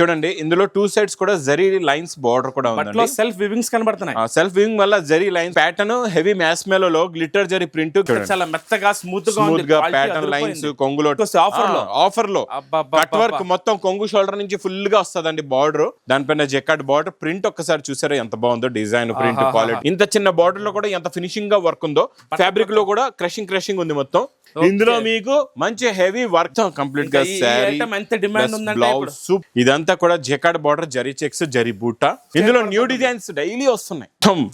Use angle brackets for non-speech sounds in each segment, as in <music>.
చూడండి ఇందులో two sides కూడా జరీ లైన్స్ బార్డర్ కూడా ఉందండి. సెల్ఫ్ వివింగ్స్ కనబడుతున్నాయి. సెల్ఫ్ వింగ్ వల్ల జరీ లైన్స్ ప్యాటర్న్ హెవీ మ్యాస్లో గ్లిటర్ జరీ ప్రింట్ చాలా మెత్తగా స్మూత్గా ఉంది స్మూత్గా ప్యాటర్న్ లైన్స్. కొంగులో offer లో. ఆఫర్లో. కట్ వర్క్ మొత్తం కొంగు షోల్డర్ నుంచి ఫుల్గా వస్తదండి బార్డర్ దానిపైన జెకాట్ బార్డర్ ప్రింట్ ఒక్కసారి చూసారా ఎంత బాగుందో డిజైన్ ప్రింట్. క్వాలిటీ ఇంత చిన్న బార్డర్లో కూడా ఎంత ఫినిషింగ్గా వర్క్ ఉందో ఫ్యాబ్రిక్లో కూడా క్రషింగ్ క్రషింగ్ ఉంది మొత్తం. ఇందులో మీకు మంచి హెవీ వర్క్ కంప్లీట్గా ఇంకా ఈ బ్లౌజ్ ఇదంతా కూడా jacquard border zari checks zari buta. ఇందులో న్యూ డిజైన్స్ డైలీ వస్తున్నాయి.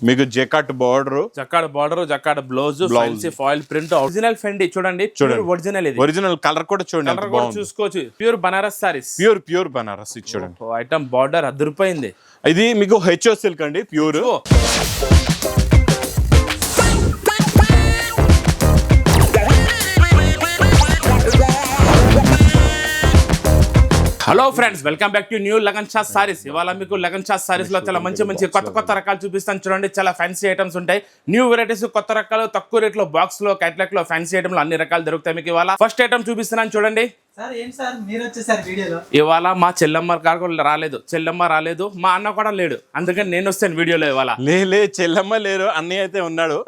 మీకు jacquard border. Jacquard border jacquard blouse fancy foil print original Fendi చూడండి చూడండి. ఒరిజినల్ ఇది. ఒరిజినల్ కలర్ కూడా చూడండి చూసుకోవచ్చు. Pure Banaras saris pure pure Banaras ఇది చూడండి. ఐటమ్ బార్డర్ అదిరిపోయింది. ఇది మీకు హెచ్ఓ సిల్క్ అండి pure hello friends welcome back to new Lagan Shah saris ఇవాళ మీకు లగన్ షా సారీస్లో చాలా మంచి మంచి కొత్త కొత్త రకాలు చూపిస్తాను. చూడండి చాలా ఫ్యాన్సీ ఐటమ్స్ ఉంటాయి. న్యూ వెరైటీస్ కొత్త రకాలు తక్కువ రేట్లో బాక్స్లో క్యాట్లాక్లో ఫ్యాన్సీ ఐటమ్ అన్ని రకాలు దొరుకుతాయి మీకు ఇవాళ. ఫస్ట్ ఐటమ్ చూపిస్తున్నాను చూడండి. సార్ ఏంటి సార్ మీరు వచ్చేసారు వీడియోలో. ఇవాళ మా చెల్లమ్మ గారు కూడా రాలేదు. చెల్లమ్మ రాలేదు. మా అన్న కూడా లేడు. అందుకని నేను వస్తాను వీడియోలో ఇవాళ. లే లే చెల్లమ్మ లేరు అన్నయ్య అయితే ఉన్నాడు.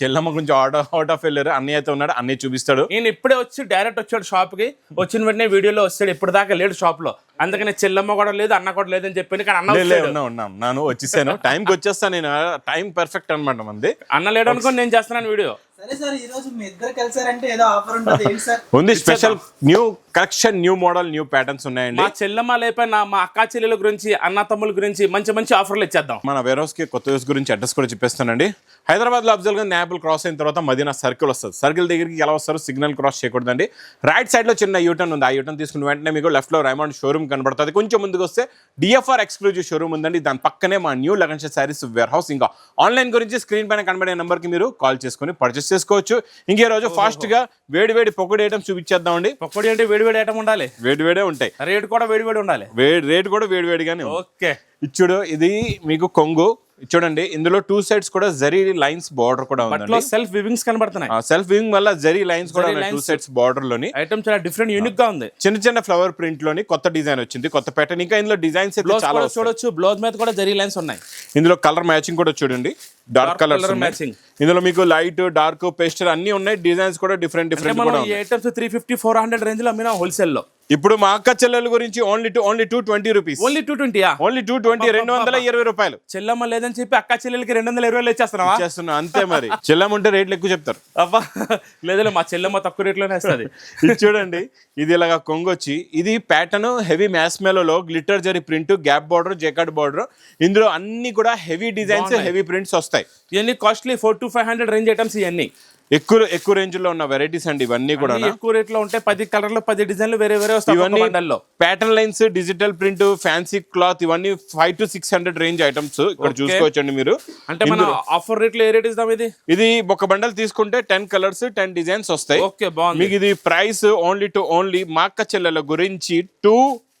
చెల్లమ్మ కొంచెం అవుట్ ఆఫ్ అవుట్ ఆఫ్ వెళ్ళారు అన్నయ్య అయితే ఉన్నాడు అన్నయ్య చూపిస్తాడు. నేను ఇప్పుడే వచ్చి డైరెక్ట్ వచ్చాడు షాప్కి. వచ్చిన వెంటనే వీడియోలో వస్తాడు. ఇప్పుడు దాకా లేడు షాప్లో. అందుకని చెల్లమ్మ కూడా లేదు అన్న కూడా లేదని చెప్పి కానీ అన్న ఉన్నాం నాను వచ్చేసాను. టైంకి వచ్చేస్తాను నేను టైం పర్ఫెక్ట్ అనమాట మంది. అన్న లేడు అనుకోని నేను చేస్తున్నాను వీడియో. సరే సార్ ఈ రోజు మీ ఇద్దరు కలిసారంటే ఏదో ఆఫర్ ఉంటుంది. ఏంటి సార్? ఉంది special new collection new model new patterns ఉన్నాయండి. మా చెల్లమ్మ లేపైన మా అక్క చెల్లెల గురించి అన్న తమ్ముల గురించి మంచి మంచి ఆఫర్లు ఇచ్చేద్దాం. మన వేర్ హౌస్కి కొత్త హౌస్ గురించి అడ్రస్ కూడా చెప్పేస్తానండి. హైదరాబాద్లో అఫ్జల్గా నేపుల్ క్రాస్ అయిన తర్వాత మదీనా సర్కిల్ వస్తుంది. సర్కిల్ దగ్గరికి ఎలా వస్తారు సిగ్నల్ క్రాస్ చేయకూడదండి. రైట్ సైడ్లో చిన్న యూటర్న్ ఉంది. ఆ యూటర్న్ తీసుకున్న వెంటనే మీకు లెఫ్ట్లో రైమండ్ షోరూమ్ కనబడుతుంది. కొంచెం ముందుకు వస్తే డిఎఫ్ఆర్ ఎక్స్క్లూజివ్ షోరూమ్ ఉందండి. దాని పక్కనే మా new Lagan saris warehouse ఇంకా ఆన్లైన్ గురించి స్క్రీన్ పైన కనబడే నెంబర్కి మీరు కాల్ చేసుకుని పర్చేస్ చేసుకోవచ్చు. ఇంకే రోజు ఫాస్ట్గా వేడి వేడి పొక్కడి ఐటమ్స్ చూపించేద్దామండి. పకోడీ అంటే వేడి వేడి ఐటమ్ ఉండాలి. వేడి వేడే ఉంటాయి. రేట్ కూడా వేడి వేడి ఉండాలి. వేడి రేట్ కూడా వేడి వేడిగానే. ఓకే. ఇచ్చుడు ఇది మీకు కొంగు చూడండి ఇందులో టూ సైడ్స్ కూడా జరీ లైన్స్ బార్డర్ కూడా ఉందండి. సెల్ఫ్ వివింగ్స్ కనబడుతున్నాయి. సెల్ఫ్ వింగ్ వల్ల జరీ లైన్స్ కూడా టూ. సైడ్స్ బార్డర్లోని. ఐటమ్ చాలా డిఫరెంట్ యూనిక్గా ఉంది. చిన్న చిన్న ఫ్లవర్ ప్రింట్లోని కొత్త డిజైన్ వచ్చింది కొత్త ప్యాటర్న్ ఇంకా ఇందులో డిజైన్స్ చాలా. చూడొచ్చు బ్లౌజ్ మీద కూడా జరీ లైన్స్ ఉన్నాయి. ఇందులో కలర్ మ్యాచింగ్ కూడా చూడండి డార్క్ colour matching. ఇందులో మీకు లైట్ డార్క్ పేస్టర్ అన్ని ఉన్నాయి డిజైన్స్ కూడా different different items three fifty four hundred రేంజ్లో అమ్మినా హోల్సేల్లో. ఇప్పుడు మా అక్క చెల్లెల గురించి only two only two twenty rupees only two ట్వంటీయా only two twenty రెండు వందల ఇరవై రూపాయలు. చెల్లమ్మ లేదని చెప్పి అక్క చెల్లెలకి రెండు వందల ఇరవై ఇచ్చేస్తున్నావా? చేస్తున్నా అంతే మరి. చెల్లెం ఉంటే రేట్లు ఎక్కువ చెప్తారు. అబ్బా లేదులే మా చెల్లెమ్మ తక్కువ రేట్లోనే వస్తుంది. <laughs> ఇది చూడండి ఇది ఇలాగా కొంగొచ్చి ఇది pattern heavy మ్యాస్లో glitter zari print gap border jacquard border ఇందులో అన్ని కూడా హెవీ డిజైన్స్. హెవీ ప్రింట్స్ వస్తాయి. ఇవన్నీ costly four to five hundred range items ఇవన్నీ ఎక్కువ ఎక్కువ రేంజ్లో ఉన్న వెరైటీస్ అండి ఇవన్నీ కూడా ఎక్కువ రేట్లో ఉంటాయి పది కలర్లు పది డిజైన్లు వేరే వేరే వస్తాయి ఇవన్నీ pattern lines digital print fancy cloth ఇవన్నీ five to six hundred range items ఇక్కడ చూసుకోవచ్చండి మీరు. అంటే మన ఆఫర్ రేట్లో ఏ రేట్ ఇస్తాం ఇది? ఇది ఒక బండల్ తీసుకుంటే టెన్ కలర్స్ టెన్ డిజైన్స్ వస్తాయి. ఓకే బాగుంది. మీకు ఇది ప్రైస్ ఓన్లీ టు ఓన్లీ మాక్క చెల్లెల గురించి two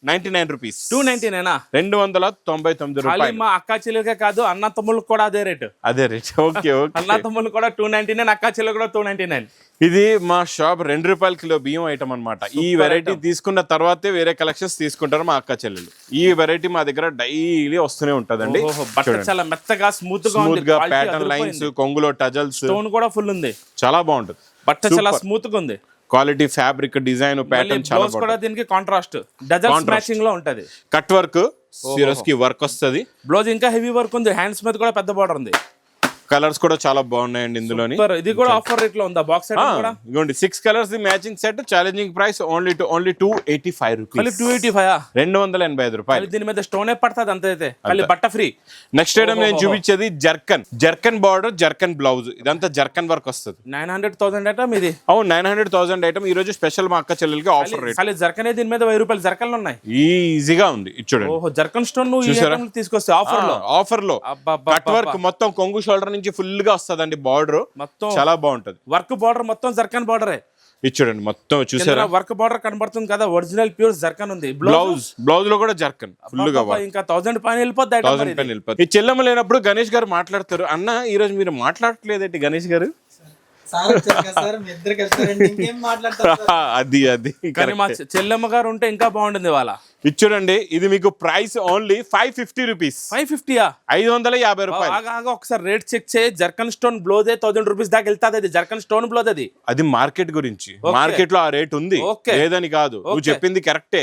ninety nine rupees. Two ninety నేనా? రెండు వందల తొంభై తొమ్మిది రూపాయలు. మా అక్క చెల్లెలకే కాదు అన్న తమ్ముళ్ళకి కూడా అదే రేటు. అదే రేట్. <laughs> Okay okay. అన్న తమ్ముళ్ళు కూడా టూ నైన్టీ నైన్ అక్క చెల్లెలు కూడా టూ నైన్టీ నైన్. ఇది మా షాప్ రెండు రూపాయల కిలో బియ్యం ఐటమ్ అన్నమాట. ఈ వెరైటీ తీసుకున్న తర్వాతే వేరే కలెక్షన్స్ తీసుకుంటారు మా అక్క చెల్లెలు. ఈ వెరైటీ మా దగ్గర డైలీ వస్తూనే ఉంటదండి. చాలా మెత్తగా స్మూత్గా స్మూత్గా ప్యాటర్న్ లైన్స్ కొంగులో టజల్స్. స్టోన్ కూడా ఫుల్ ఉంది. చాలా బాగుంటుంది. బట్ట చాలా స్మూత్గా ఉంది. క్వాలిటీ ఫ్యాబ్రిక్ డిజైన్ ప్యాటర్న్ చాలా కూడా దీనికి కాంట్రాస్ట్ Contrast. మ్యాచింగ్లో ఉంటది కట్ వర్క్ సిరస్కి వర్క్ వస్తది. బ్లౌజ్ ఇంకా హెవీ వర్క్ ఉంది. హ్యాండ్స్ మీద కూడా పెద్ద బార్డర్ ఉంది. కలర్స్ కూడా చాలా బాగున్నాయండి ఇందులోని. Super. ఇది కూడా ఆఫర్ రేట్లో ఉందా? బాక్స్ ఇదిగోండి six colours the matching set challenging price only to only two eighty five rupees two eighty five రెండు వందల ఎనభై ఐదు రూపాయలు. దీని మీద స్టోన్ పడుతుంది అంత అయితే. ఖాళీ బట్ట ఫ్రీ. నెక్స్ట్ ఐటమ్ నేను చూపించేది zircon. Zircon border zircon blouse ఇదంతా జర్కన్ వర్క్ వస్తుంది. నైన్ హండ్రెడ్ థౌసండ్ ఐటమ్ ఇది. అవును నైన్ హండ్రెడ్ థౌసండ్ ఐటమ్ ఈ రోజు స్పెషల్ మా అక్క చెల్లెలకి ఆఫర్ రేట్ ఖాళీ జర్కనే దీని మీద వెయ్యి రూపాయలు జర్కన్లు ఉన్నాయి. ఈజీగా ఉంది. చూడండి. ఓహో జర్కన్ స్టోన్ నువ్వు తీసుకొస్తే ఆఫర్లో? ఆఫర్లో. కట్ వర్క్ మొత్తం కొంగు షోల్డర్ నుంచి ఫుల్గా వస్తదండి బార్డర్ మొత్తం చాలా బాగుంటది. వర్క్ బార్డర్ మొత్తం జర్కన్ బార్డరే ఇది చూడండి మొత్తం చూసారా? వర్క్ బార్డర్ కనబడుతుంది కదా ఒరిజినల్ ప్యూర్ జర్కన్ ఉంది. బ్లౌజ్ బ్లౌజ్లో కూడా జర్కన్ ఫుల్గా. ఇంకా థౌసండ్ పైన వెళ్ళిపోద్ది థౌసండ్. పెన్ ఈ చెల్లెమ్మ లేనప్పుడు గణేష్ గారు మాట్లాడతారు. అన్న ఈ రోజు మీరు మాట్లాడట్లేదేంటి గణేష్ గారు? సార్ వచ్చారు కదా సార్ మీ ఇద్దరు కలిసారంటే ఇంకేం మాట్లాడతారు సార్? <laughs> అది అది కానీ మా చెల్లెమ్మ గారు ఉంటే ఇంకా బాగుంటుంది వాళ్ళ ఇది చూడండి ఇది మీకు price only five fifty rupees five ఫిఫ్టీయా ఐదు వందల యాభై రూపాయలు. ఆగా ఆగా ఒకసారి రేట్ చెక్ చేయి. జర్కన్ స్టోన్ బ్లోదే థౌసండ్ రూపీస్ దాకా వెళ్తాది అది. జర్కన్ స్టోన్ బ్లోద్ అది. అది మార్కెట్ గురించి. మార్కెట్లో ఆ రేట్ ఉంది. లేదని కాదు. నువ్వు. చెప్పింది కరెక్టే.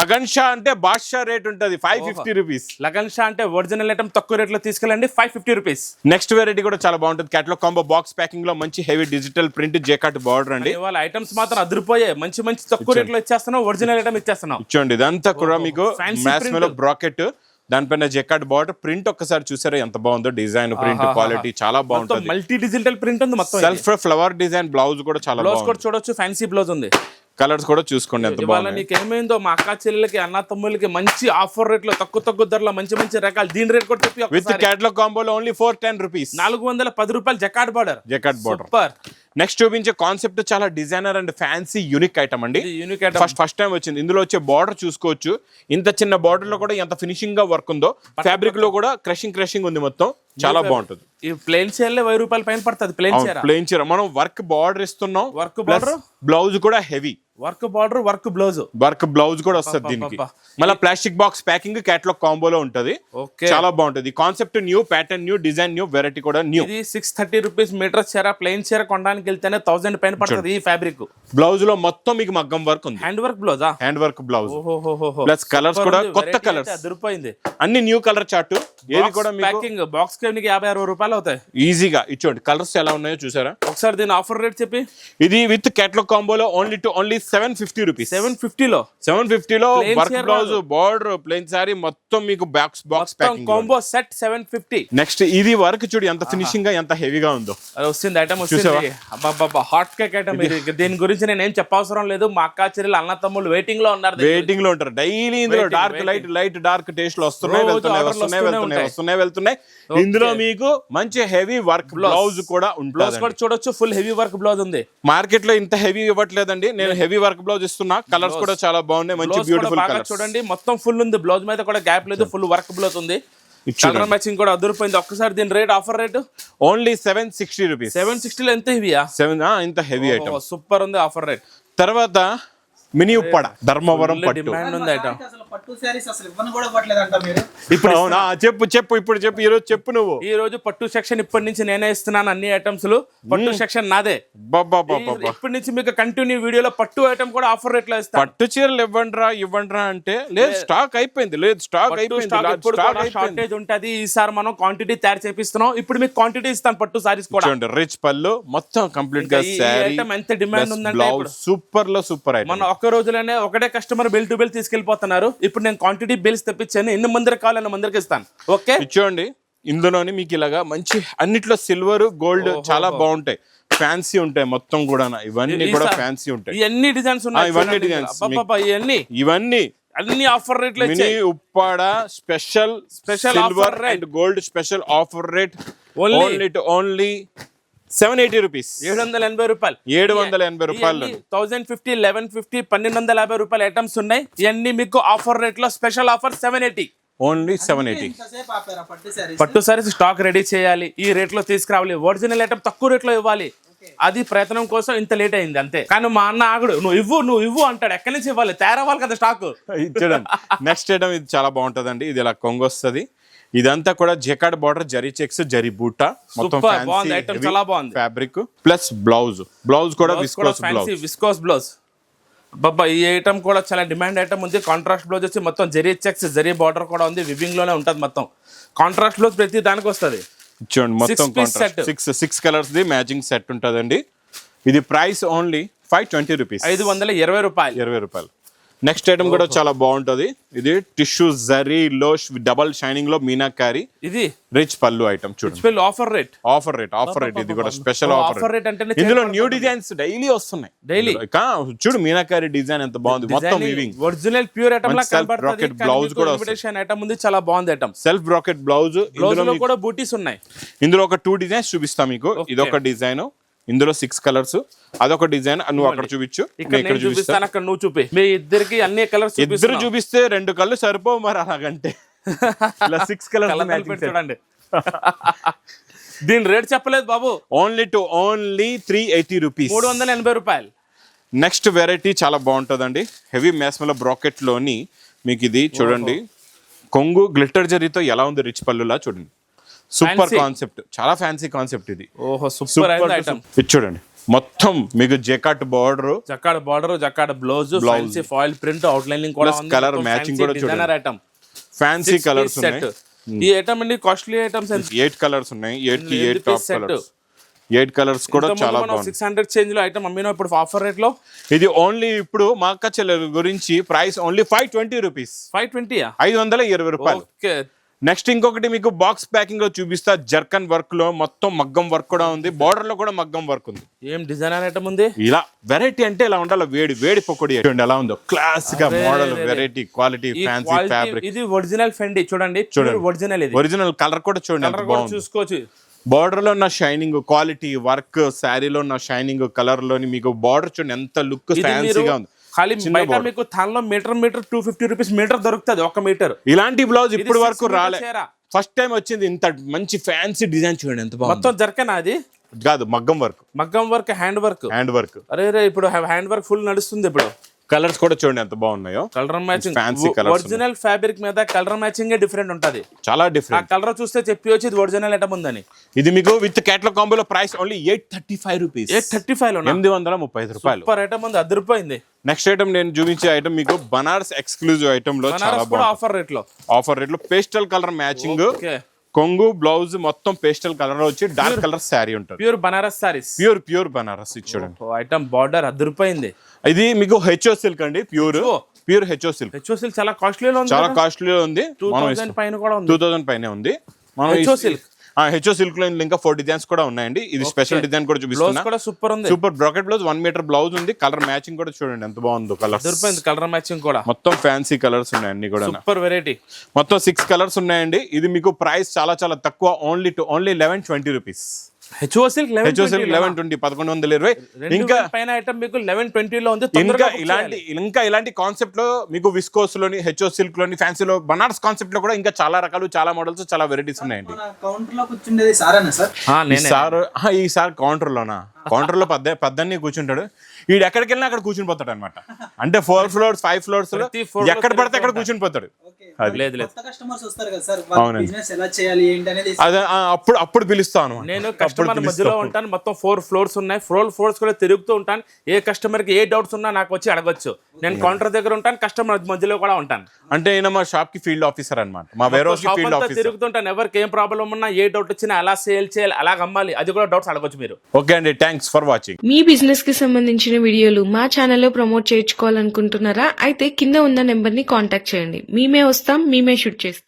లగన్ షా అంటే బాద్షా రేట్ ఉంటది. Five fifty rupees Lagan Shah అంటే ఒరిజినల్ ఐటమ్ తక్కువ రేట్లో తీసుకెళ్ళండి. Five fifty rupees next variety కూడా చాలా బాగుంటుంది. క్యాట్లో కాంబో బాక్స్ ప్యాకింగ్లో మంచి heavy digital print jacquard border అండి. ఇవాళ ఐటమ్స్ మాత్రం అదిరిపోయాయి. మంచి మంచి తక్కువ రేట్లో ఇచ్చేస్తున్నాం ఒరిజినల్ ఐటమ్ ఇచ్చేస్తున్నాం చూడండి ఇదంతా కూడా మీకు మ్యాథ్స్ print. లో బ్రాకెట్ దానిపైన జెకాట్ బార్డర్ ప్రింట్ ఒక్కసారి చూసారా? ఎంత బాగుందో డిజైన్ ప్రింట్. క్వాలిటీ చాలా బాగుంటుంది. మల్టీ డిజిటల్ ప్రింట్ ఉంది మొత్తం సెల్ఫ్ ఫ్లవర్ డిజైన్ బ్లౌజ్ కూడా చాలా బ్లౌజ్ కూడా చూడొచ్చు ఫ్యాన్సీ బ్లౌజ్ ఉంది. కలర్స్ కూడా చూసుకోండి ఎంత ఇవాళ బాగుంది నీకు ఏమైందో? మా అక్క చెల్లెలకి అన్న తమ్ముళ్ళకి మంచి ఆఫర్ రేట్లో తక్కువ తక్కువ ధరలో మంచి మంచి రకాలు దీని రేట్ కూడా చెప్పి విత్ ఒకసారి. క్యాట్లో కాంబోలో ఓన్లీ ఫోర్ టెన్ రూపీస్ నాలుగు వందల పది రూపాయలు jacquard border jacquard border super next చూపించే కాన్సెప్ట్ చాలా designer and fancy unique item అండి. Unique item first first time వచ్చింది. ఇందులో వచ్చే బార్డర్ చూసుకోవచ్చు. ఇంత చిన్న బార్డర్లో కూడా ఎంత ఫినిషింగ్గా వర్క్ ఉందో ఫ్యాబ్రిక్లో కూడా క్రషింగ్ క్రషింగ్ ఉంది మొత్తం. చాలా బాగుంటుంది. ఈ ప్లేన్ చీరలే వెయ్యి రూపాయల పైన పడుతుంది. ప్లేన్ చీర ప్లెయిన్ చీర మనం వర్క్ బార్డర్ ఇస్తున్నాం Work border? బ్లౌజ్ కూడా heavy work border work blouse. Work blouse కూడా వస్తుంది దీనికి. మళ్ళీ ప్లాస్టిక్ బాక్స్ ప్యాకింగ్ క్యాట్లాగ్ కాంబోలో ఉంటది. ఓకే. చాలా బాగుంటుంది. Concept new pattern new design new variety కూడా న్యూ ఇది సిక్స్ థర్టీ రూపీస్ మీటర్ చీర ప్లేన్ చీర కొనడానికి వెళ్తేనే థౌసండ్ పైన పడుతుంది ఈ ఫ్యాబ్రిక్ బ్లౌజ్లో మొత్తం మీకు మగ్గం వర్క్ ఉంది. Hand work బ్లౌజా? Hand work blouse Plus colours కూడా కొత్త colours. అదిరిపోయింది. అన్ని న్యూ కలర్ చార్ట్ ఏది కూడా ప్యాకింగ్ బాక్స్కి యాభై అరవై రూపాయలు అవుతాయి. ఈజీగా ఇచ్చోండి. కలర్స్ ఎలా ఉన్నాయో చూసారా? ఒకసారి దీని ఆఫర్ రేట్ చెప్పి. ఇది with catalogue కాంబోలో only to only seven fifty rupees seven ఫిఫ్టీలో సెవెన్ ఫిఫ్టీలో work blouse border plain sari మొత్తం మీకు box box combo set seven fifty next ఇది వర్క్ చూడు ఎంత ఫినిషింగ్గా ఎంత హెవీగా ఉందో. అది వస్తుంది ఐటమ్ వస్తుంది. అబ్బాబ్బా హాట్ కేక్ ఐటమ్ దీని గురించి నేను ఏం చెప్పవసరం లేదు. మా అక్క చెల్లెలు అన్న తమ్ముళ్ళు వెయిటింగ్లో ఉన్నారు వెయిటింగ్లో ఉంటారు. డైలీ ఇందులో డార్క్ లైట్ లైట్ డార్క్ టేస్ట్లో వస్తున్నాయి వెళ్తున్నాయి వస్తున్నాయి వస్తూనే వెళ్తున్నాయి. వస్తున్నాయి వెళ్తున్నాయి. ఇందులో మీకు మంచి హెవీ వర్క్ బ్లౌజ్ కూడా బ్లౌజ్ ఉంటుంది కూడా చూడొచ్చు. ఫుల్ హెవీ వర్క్ బ్లౌజ్ ఉంది. మార్కెట్లో ఇంత హెవీ ఇవ్వట్లేదండి. నేను హెవీ వర్క్ బ్లౌజ్ ఇస్తున్నా. కలర్స్ కూడా చాలా బాగున్నాయి. మంచి బ్యూటిఫుల్ చూడండి. మొత్తం ఫుల్ ఉంది. బ్లౌజ్ మీద కూడా గ్యాప్ లేదు. ఫుల్ వర్క్ బ్లౌజ్ ఉంది. కలర్ మ్యాచింగ్ కూడా అదిరిపోయింది ఒక్కసారి దీని rate offer rate only seven sixty rupees seven సిక్స్టీలో ఎంత హెవీయా సెవెన్ ఇంత హెవీ ఐటమ్ సూపర్ ఉంది ఆఫర్ రేట్ తర్వాత మినీ ఉప్పడ ధర్మవరం పట్టు. డిమాండ్ ఉంది ఐటమ్ అసలు పట్టు శారీస్ అసలు ఇవ్వను కూడా ఇవ్వట్లేదంట మీరు. ఇప్పుడు అవునా చెప్పు చెప్పు ఇప్పుడు చెప్పు ఈ రోజు చెప్పు నువ్వు. ఈ రోజు పట్టు సెక్షన్ ఇప్పటి నుంచి నేనే ఇస్తున్నాను అన్ని ఐటమ్స్ పట్టు సెక్షన్ నాదే. ఇప్పటి నుంచి మీకు కంటిన్యూ వీడియోలో పట్టు ఐటమ్ కూడా ఆఫర్ రేట్లో ఇస్తాను. పట్టు చీరలు ఇవ్వండిరా ఇవ్వండిరా అంటే లేదు స్టాక్ అయిపోయింది లేదు స్టాక్ అయిపోయింది షార్టేజ్ ఉంటది. ఈసారి మనం క్వాంటిటీ తయారు చేపిస్తున్నాం. ఇప్పుడు మీకు క్వాంటిటీ ఇస్తాను పట్టు సారీస్ కూడా. చూడండి రిచ్ పళ్ళు మొత్తం కంప్లీట్గా ఎంత demand ఉందంటే. సూపర్లో సూపర్ ఐటమ్ మన ఒక్క రోజులోనే ఒకటే కస్టమర్ బిల్ టు బిల్ తీసుకెళ్ళిపోతున్నారు ఇప్పుడు నేను క్వాంటిటీ బిల్స్ తెప్పించాను ఎన్ని మందికి కావాలన్న మందికి ఇస్తాను. ఓకే? చూడండి ఇందులోని మీకు ఇలాగా మంచి అన్నిట్లో సిల్వర్ గోల్డ్ చాలా బాగుంటాయి. ఫ్యాన్సీ ఉంటాయి మొత్తం కూడా ఇవన్నీ కూడా ఫ్యాన్సీ ఉంటాయి. ఇవన్నీ డిజైన్స్ ఉన్నాయి ఇవన్నీ. అబ్బబ్బబ్బా, ఇవన్నీ. ఇవన్నీ అన్ని ఆఫర్ రేట్లు mini Uppada special silver offer rate. And gold special offer rate only only seven eighty rupees. ఏడు వందల ఎనభై రూపాయలు. ఏడు వందల ఎనభై రూపాయలు థౌసండ్ ఫిఫ్టీ లెవెన్ ఫిఫ్టీ పన్నెండు వందల యాభై రూపాయల ఐటమ్స్ ఉన్నాయి. ఇవన్నీ మీకు ఆఫర్ రేట్లో special offer seven eighty. Only seven eighty. పట్టు సారీస్ స్టాక్ రెడీ చేయాలి. ఈ రేట్లో తీసుకురావాలి. ఒరిజినల్ ఐటమ్ తక్కువ రేట్లో ఇవ్వాలి అది ప్రయత్నం కోసం ఇంత లేట్ అయింది అంతే. కానీ మా అన్న ఆగుడు. నువ్వు ఇవ్వు నువ్వు ఇవ్వు అంటాడు. ఎక్కడి నుంచి ఇవ్వాలి? తయారవ్వాలి కదా స్టాక్ చూడండి నెక్స్ట్ ఐటమ్ ఇది చాలా బాగుంటదండి. ఇది ఇలా కొంగు వస్తుంది ఇదంతా కూడా jacquard border zari checks zari buta మొత్తం చాలా బాగుంది. ఫ్యాబ్రిక్ ప్లస్ బ్లౌజ్ బ్లౌజ్ కూడా విస్కోస్ బ్లౌజ్ విస్కోస్ బ్లౌజ్ బాబా ఈ ఐటమ్ కూడా చాలా డిమాండ్ ఐటమ్ ఉంది. కాంట్రాస్ట్ బ్లౌజ్ వచ్చి మొత్తం జరీ చెక్స్ జరీ బార్డర్ కూడా ఉంది. వివింగ్లోనే ఉంటది మొత్తం. కాంట్రాస్ట్ బ్లౌజ్ ప్రతి దానికి వస్తుంది. చూడండి మొత్తం. Six six colours the matching set ఉంటుందండి. ఇది price only five twenty rupees ఐదు వందల ఇరవై రూపాయలు. ఇరవై రూపాయలు. నెక్స్ట్ ఐటమ్ కూడా చాలా బాగుంటది. ఇది టిష్యూ జరీ లో డబల్ షైనింగ్లో మీనాకారి. ఇది? రిచ్ పళ్ళు ఐటమ్ చూడండి. Offer rate? Offer rate offer rate. ఇది కూడా స్పెషల్ ఆఫర్ rate అంటేనే ఇందులో న్యూ డిజైన్స్ డైలీ వస్తున్నాయి. కా- చూడు మీనాకారి డిజైన్ ఎంత బాగుంది. మొత్తం వీవింగ్ ఒరిజినల్ ప్యూర్ ఐటమ్ లా self rocket blouse కూడా ఐటమ్ ఉంది. చాలా బాగుంది item self bracket blouse blouse ఇందులో కూడా బూటీస్ ఉన్నాయి. ఇందులో ఒక టూ డిజైన్స్ చూపిస్తా మీకు. ఇదొక డిజైన్ ఇందులో సిక్స్ కలర్స్ అదొక డిజైన్ నువ్వు అక్కడ చూపించు. ఇక్కడ చూపిస్తాను అక్కడ నువ్వు చూపి. మీ ఇద్దరికి అన్ని కలర్స్ ఇద్దరు చూపిస్తే రెండు కళ్ళు సరిపోవు మరి అలాగంటే. <laughs> ఇలా సిక్స్ కలర్స్ చూడండి. దీని రేట్ చెప్పలేదు బాబు. Only to only three eighty rupees మూడు వందల ఎనభై రూపాయలు. నెక్స్ట్ వెరైటీ చాలా బాగుంటుందండి. హెవీ మ్యాస్మల బ్రాకెట్లోని మీకు ఇది చూడండి. కొంగు గ్లిటర్ జరీతో ఎలా ఉంది రిచ్ పళ్ళులా చూడండి. సూపర్. కాన్సెప్ట్ చాలా ఫ్యాన్సీ కాన్సెప్ట్ ఇది. ఓహో సూపర్ ఐటమ్ ఇది చూడండి. మొత్తం మీకు jacquard border jacquard border jacquard blouse fancy foil print out lining కూడా colour matching కూడా డిజైనర్ ఐటమ్ ఫ్యాన్సీ కలర్స్ ఉన్నాయి. ఈ ఐటమ్ అండి కాస్ట్లీ ఐటమ్స్ ఎయిట్ కలర్స్ ఉన్నాయి. ఎయిట్కి eight top. Colours eight colours కూడా చాలా బాగుంది సిక్స్ హండ్రెడ్ చేంజ్లో ఐటమ్ అమ్మినా ఇప్పుడు ఆఫర్ రేట్లో? ఇది ఓన్లీ ఇప్పుడు మా అక్క చెల్లెల గురించి price only five twenty rupees five ట్వంటీయా ఐదు వందల ఇరవై రూపాయలు. ఓకే. నెక్స్ట్ ఇంకొకటి మీకు బాక్స్ ప్యాకింగ్లో చూపిస్తా. జర్కన్ వర్క్లో మొత్తం మగ్గం వర్క్ కూడా ఉంది. బార్డర్లో కూడా మగ్గం వర్క్ ఉంది. ఏం డిజైనర్ ఐటమ్ ఉంది? ఇలా వెరైటీ అంటే ఇలా ఉండాలి వేడి వేడి పకోడి చూడండి ఎలా ఉందో. క్లాస్గా model variety quality fancy fabric ఇది ఒరిజినల్ ఫెండి చూడండి. చూడండి. ఒరిజినల్ ఇది. ఒరిజినల్ కలర్ కూడా చూడండి చూసుకోవచ్చు. బార్డర్లో ఉన్న షైనింగ్ క్వాలిటీ వర్క్ శారీలో ఉన్న షైనింగ్ కలర్లోని మీకు బార్డర్ చూడండి ఎంత లుక్ ఫ్యాన్సీగా ఉంది. ఖాళీ బయట. మీకు తనలో metre metre two fifty rupees metre దొరుకుతుంది ఒక మీటర్. ఇలాంటి బ్లౌజ్ ఇప్పుడు వరకు రాలే. ఫస్ట్ టైం వచ్చింది ఇంత మంచి ఫ్యాన్సీ డిజైన్ చూడండి ఎంత మొత్తం జరకనా అది? కాదు మగ్గం వర్క్ మగ్గం work hand work hand work అరే రే ఇప్పుడు హ్యాండ్ వర్క్ ఫుల్ నడుస్తుంది ఇప్పుడు. కలర్స్ కూడా చూడండి ఎంత బాగున్నాయో. Colour matching Fancy colours original fabric మీద కలర్ మ్యాచింగ్ డిఫరెంట్ ఉంటది. చాలా ఆ డిఫరెంట్ కలర్ చూస్తే చెప్పి వచ్చి ఇది ఒరిజినల్ ఐటమ్ ఉందని. ఇది మీకు విత్ క్యాట్లో కాంబోలో price only eight thirty five rupees eight thirty ఫైవ్లో ఎనిమిది వందల ముప్పై ఐదు రూపాయలు. సూపర్ ఐటమ్ ఉంది అదిరిపోయింది. నెక్స్ట్ ఐటమ్ నేను చూపించే ఐటమ్ మీకు బనారస్ ఎక్స్క్లూజివ్ ఐటమ్లో చాలా బాగుంది ఆఫర్ రేట్లో. ఆఫర్ రేట్లో పేస్టల్ కలర్ మ్యాచింగ్ కొంగు బ్లౌజ్ మొత్తం పేస్టల్ కలర్ వచ్చి డార్క్ కలర్ శారీ ఉంటుంది. Pure Banaras saris pure pure Banaras ఇది చూడండి. ఐటమ్ బార్డర్ అదిరిపోయింది. ఇది మీకు హెచ్ఓ సిల్క్ అండి pure. Pure H O silk. హెచ్ఓసిల్ చాలా కాస్ట్లీలో ఉంది చాలా కాస్ట్లీ ఉంది. టూ థౌసండ్ పైన కూడా ఉంది. టూ థౌసండ్ పైనే ఉంది. మనం HO silk. హెచ్ఓ సిల్క్లో ఇంకా ఫోర్ డిజైన్స్ కూడా ఉన్నాయండి. ఇది స్పెషల్ డిజైన్ కూడా చూపిస్తున్నా. కూడా సూపర్ ఉంది. Super bracket blouse one metre blouse ఉంది. కలర్ మ్యాచింగ్ కూడా చూడండి ఎంత బాగుందో కలర్ కలర్ మ్యాచింగ్ కూడా. మొత్తం ఫ్యాన్సీ కలర్స్ ఉన్నాయి అన్ని కూడా సూపర్ వెరైటీ మొత్తం సిక్స్ కలర్స్ ఉన్నాయండి. ఇది మీకు ప్రైస్ చాలా చాలా తక్కువ. Only two only eleven twenty rupees HO silk eleven twenty పదకొండు వందల ఇరవై. ఇంకా పైన ఐటమ్ మీకు లెవెన్ ట్వంటీలో ఉంది ఇంకా తొందరగా book ఇలాంటి. ఇంకా ఇలాంటి కాన్సెప్ట్లో మీకు విస్కోస్లోని హెచ్ఓ సిల్క్లోని ఫ్యాన్సీలో బనారస్ కాన్సెప్ట్లో కూడా ఇంకా చాలా రకాలు చాలా మోడల్స్ చాలా వెరైటీస్ ఉన్నాయండి. మన కౌంటర్లో కూర్చుండేది సారేనా సార్? ఆ, నేనే. ఈసారి ఆ, ఈసారి కౌంటర్ లోనా? కౌంటర్లో పెద్ద పెద్దన్ని కూర్చుంటాడు. వీడు ఎక్కడికి వెళ్ళినా అక్కడ కూర్చుని పోతాడు అనమాట అంటే ఫోర్ ఫ్లోర్స్ ఫైవ్ ఫ్లోర్స్ ఎక్కడ పడితే అక్కడ కూర్చుని పోతాడు. ఓకే. లేదు లేదు. కొత్త కస్టమర్స్ వస్తారు కదా సార్ వాళ్ళ అవునండి. బిజినెస్ ఎలా చేయాలి ఏంటి అనేది అదే అప్పుడు అప్పుడు పిలుస్తాను నేను కస్టమర్ మధ్యలో ఉంటాను మొత్తం ఫోర్ ఫ్లోర్స్ ఉన్నాయి. ఫోర్ ఫ్లోర్స్ కూడా తిరుగుతూ ఉంటాను. ఏ కస్టమర్కి ఏ డౌట్స్ ఉన్నా నాకు వచ్చి అడగొచ్చు. నేను కౌంటర్ దగ్గర ఉంటాను కస్టమర్ మధ్యలో కూడా ఉంటాను. అంటే ఈయన మా షాప్కి ఫీల్డ్ ఆఫీసర్ అనమాట మా వేరే ఫీల్డ్ ఆఫీసర్ తిరుగుతుంటాను. ఎవరికి ఏం ప్రాబ్లం ఉన్నా ఏ డౌట్ వచ్చినా ఎలా సేల్ చేయాలి అలా అమ్మాలి. అది కూడా డౌట్స్ అడగొచ్చు మీరు. ఓకే అండి థ్యాంక్స్ ఫర్ వాచింగ్. మీ బిజినెస్కి సంబంధించిన వీడియోలు మా ఛానల్లో ప్రమోట్ చేయించుకోవాలనుకుంటున్నారా? అయితే కింద ఉన్న నెంబర్ని కాంటాక్ట్ చేయండి. మేమే వస్తాం మేమే షూట్ చేస్తాం.